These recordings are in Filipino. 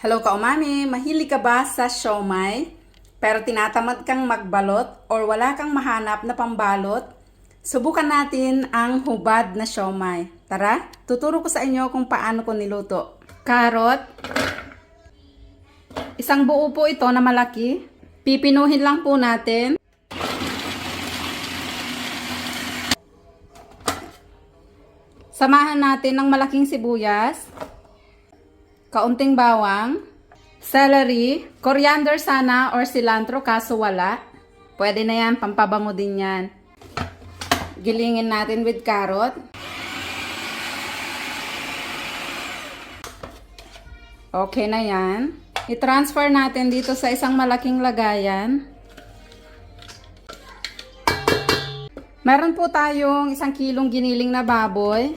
Hello ka umami, mahilig ka ba sa siomay? Pero tinatamad kang magbalot or wala kang mahanap na pambalot? Subukan natin ang hubad na siomay. Tara, tuturo ko sa inyo kung paano ko niluto. Carrot. Isang buo po ito na malaki. Pipinuhin lang po natin. Samahan natin ng malaking sibuyas kaunting bawang, celery, coriander sana or cilantro kaso wala. Pwede na yan, pampabango din yan. Gilingin natin with carrot. Okay na yan. I-transfer natin dito sa isang malaking lagayan. Meron po tayong isang kilong giniling na baboy.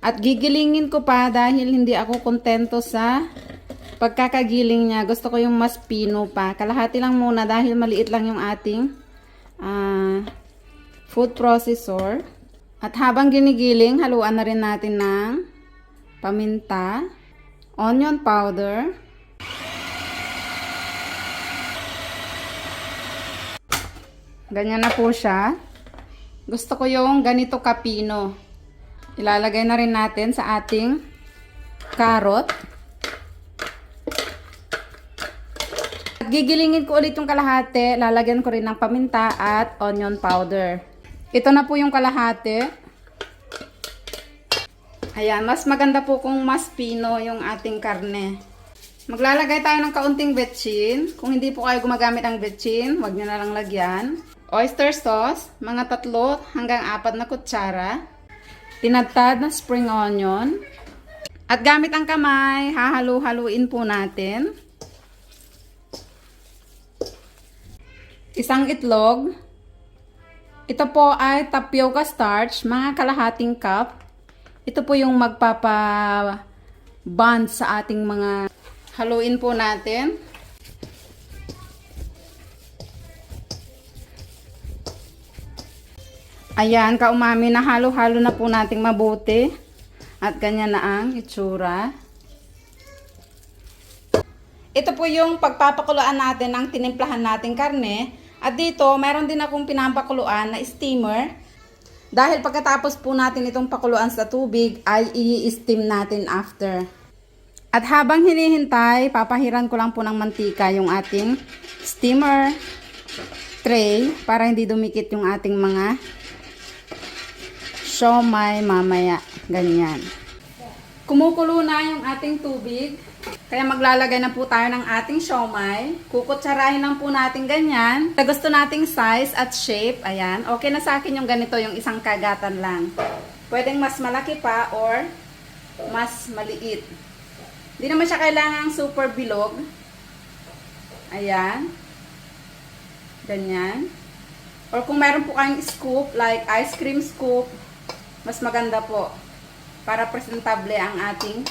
At gigilingin ko pa dahil hindi ako kontento sa pagkakagiling niya. Gusto ko yung mas pino pa. Kalahati lang muna dahil maliit lang yung ating ah, food processor. At habang ginigiling, haluan na rin natin ng paminta, onion powder, ganyan na po siya. Gusto ko yung ganito kapino. Ilalagay na rin natin sa ating carrot. At gigilingin ko ulit yung kalahati. Lalagyan ko rin ng paminta at onion powder. Ito na po yung kalahati. Ayan, mas maganda po kung mas pino yung ating karne. Maglalagay tayo ng kaunting betchin. Kung hindi po kayo gumagamit ng betchin, wag nyo na lang lagyan. Oyster sauce, mga tatlo hanggang apat na kutsara tinadtad na spring onion. At gamit ang kamay, hahalu-haluin po natin. Isang itlog. Ito po ay tapioca starch, mga kalahating cup. Ito po yung magpapa bond sa ating mga haluin po natin. Ayan, kaumami na halo-halo na po nating mabuti. At ganyan na ang itsura. Ito po yung pagpapakuluan natin ng tinimplahan nating karne. At dito, meron din akong pinapakuluan na steamer. Dahil pagkatapos po natin itong pakuluan sa tubig, ay i-steam natin after. At habang hinihintay, papahiran ko lang po ng mantika yung ating steamer tray para hindi dumikit yung ating mga siomay mamaya. Ganyan. Kumukulo na yung ating tubig. Kaya maglalagay na po tayo ng ating siomay. Kukutsarahin lang po natin ganyan. Sa gusto nating size at shape. Ayan. Okay na sa akin yung ganito, yung isang kagatan lang. Pwedeng mas malaki pa or mas maliit. Hindi naman siya kailangang super bilog. Ayan. Ganyan. Or kung meron po kayong scoop, like ice cream scoop, mas maganda po para presentable ang ating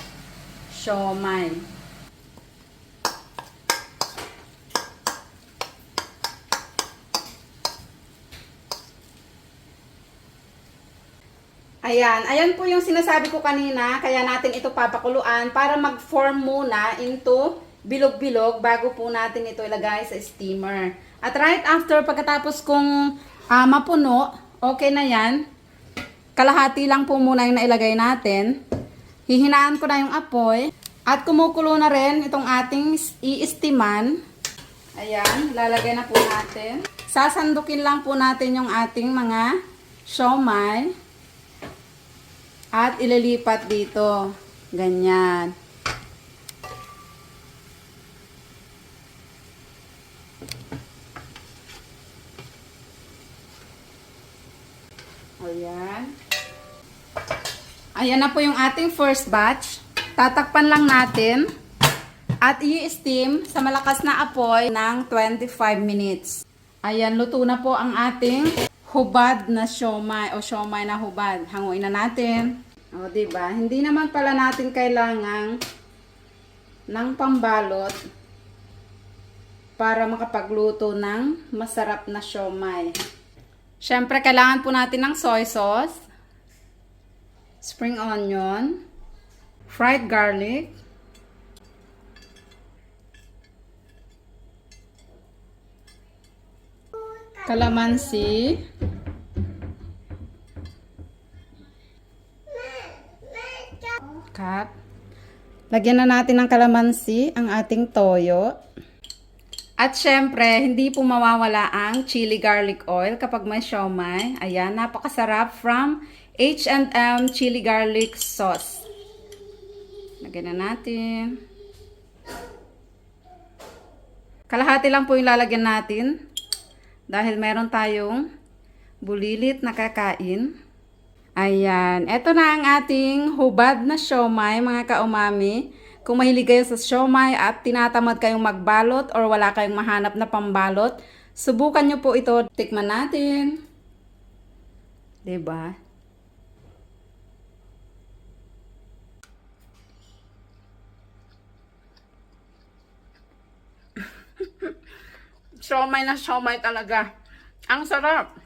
siomay. Ayan, ayan po yung sinasabi ko kanina, kaya natin ito papakuluan para mag-form muna into bilog-bilog bago po natin ito ilagay sa steamer. At right after, pagkatapos kong ah, mapuno, okay na yan, kalahati lang po muna yung nailagay natin. Hihinaan ko na yung apoy. At kumukulo na rin itong ating i-steaman. Ayan, lalagay na po natin. Sasandukin lang po natin yung ating mga siomay. At ililipat dito. Ganyan. Ayan. Ayan na po yung ating first batch. Tatakpan lang natin. At i-steam sa malakas na apoy ng 25 minutes. Ayan, luto na po ang ating hubad na siomay o siomay na hubad. Hanguin na natin. O, diba? Hindi naman pala natin kailangang ng pambalot para makapagluto ng masarap na siomay. Siyempre, kailangan po natin ng soy sauce, spring onion, fried garlic, calamansi, cut. Lagyan na natin ng kalamansi ang ating toyo. At syempre, hindi po mawawala ang chili garlic oil kapag may siomay. Ayan, napakasarap from H&M chili garlic sauce. Lagyan na natin. Kalahati lang po yung lalagyan natin. Dahil meron tayong bulilit na kakain. Ayan. Ito na ang ating hubad na siomay, mga kaumami. Kung mahilig kayo sa siomay at tinatamad kayong magbalot or wala kayong mahanap na pambalot, subukan nyo po ito. Tikman natin. ba? siomay na siomay talaga. Ang sarap.